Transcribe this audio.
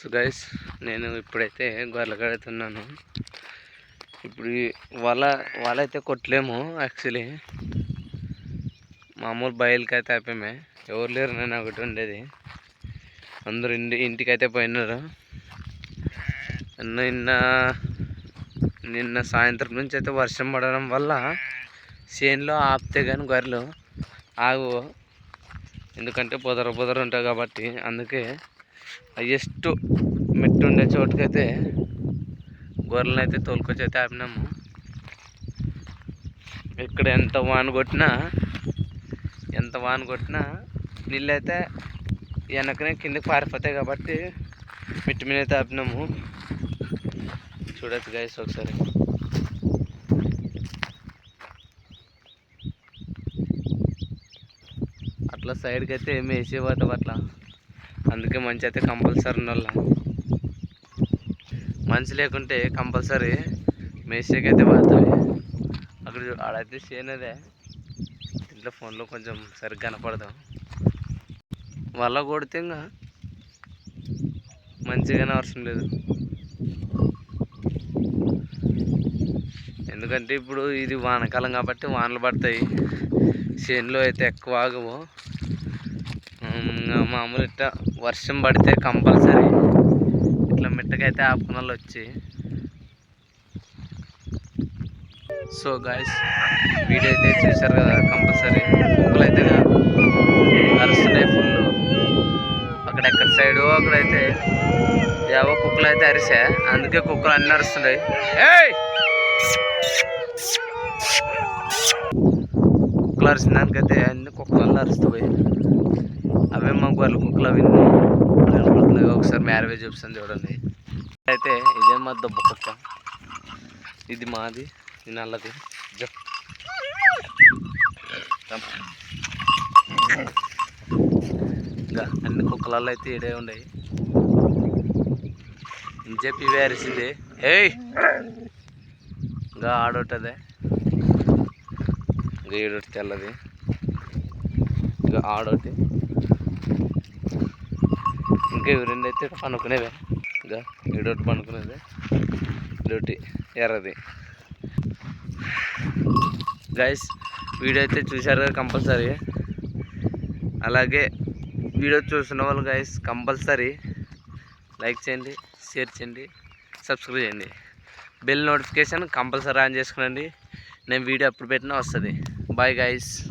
So guys నేను ఇప్పుడైతే గొర్రెలు కడుతున్నాను ఇప్పుడు వల వల అయితే కొట్టలేము యాక్చువల్లీ మామూలు బయలుకి అయితే అయిపోయామే ఎవరు లేరు నేను ఒకటి ఉండేది. అందరూ ఇంటి ఇంటికైతే పోయినారు. నిన్న నిన్న సాయంత్రం నుంచి అయితే వర్షం పడడం వల్ల చేనులో ఆపితే కానీ గొర్రెలు ఆగు ఎందుకంటే పొదర పొదర ఉంటాయి కాబట్టి అందుకే హయ్యెస్ట్ మెట్టు ఉండే చోటుకైతే గొర్రెలను అయితే తోలుకొచ్చి అయితే ఆపినాము. ఇక్కడ ఎంత వాన కొట్టినా ఎంత వాన కొట్టినా నీళ్ళు అయితే వెనకనే కిందకి పారిపోతాయి కాబట్టి మిట్టి మీద అయితే ఆపినాము. చూడొచ్చు గైస్ ఒకసారి. అట్లా సైడ్కి అయితే ఏమి వేసేవాటం అట్లా. అందుకే మంచి అయితే కంపల్సరీ ఉండాల. మంచి లేకుంటే కంపల్సరీ మేసేకి అయితే పడుతుంది అక్కడ చూ- ఆడైతే చేయనదే ఇంట్లో ఫోన్లో కొంచెం సరిగ్గా కనపడదు. వల్ల కొడితే ఇంకా మంచిగానే అవసరం లేదు. ఎందుకంటే ఇప్పుడు ఇది వానకాలం కాబట్టి వానలు పడతాయి. చేనులో అయితే ఎక్కువ ఆగవు. మామూలు ఇట్లా వర్షం పడితే కంపల్సరీ. ఇట్లా మిట్టకైతే ఆపుకున్న వాళ్ళు వచ్చి. సో గాయస్ వీడియో అయితే చూశారు కదా కంపల్సరీ. కుక్కలు అయితే అరుస్తున్నాయి ఫుల్ అక్కడెక్కడ సైడు అక్కడైతే ఏవో కుక్కలు అయితే అరిసా. అందుకే కుక్కలు అన్నీ అరుస్తున్నాయి. ఏయ్! కుక్కలు అరిసిన దానికైతే అన్ని కుక్కలు అరుస్తాయి అవే మా గొర్రెల కుక్కలు అవి ఒకసారి మ్యారేజ్ చూపిస్తాను చూడండి. అయితే ఇదే మా దొబ్బ కుక్క ఇది మాది ఇది నల్లది. ఇంకా అన్ని కుక్కలలో అయితే ఇడే ఉన్నాయి. చెప్పి వేరేసింది. ఏయ్! ఇంకా ఆడోటదే ఇంకా ఒకటి తెల్లది ఇక ఆడొట్టి. ఇంకా ఇవి రెండు అయితే పనుకునేవే. ఇంకా ఈడొట్టి పనుకునేది. ఇదొకటి ఎర్రది. గైస్ వీడియో అయితే చూశారు కదా కంపల్సరీ. అలాగే వీడియో చూస్తున్న వాళ్ళు గైస్ కంపల్సరీ లైక్ చేయండి షేర్ చేయండి సబ్స్క్రైబ్ చేయండి. బెల్ నోటిఫికేషన్ కంపల్సరీ ఆన్ చేసుకోండి నేను వీడియో అప్పుడు పెట్టినా వస్తుంది. bye guys.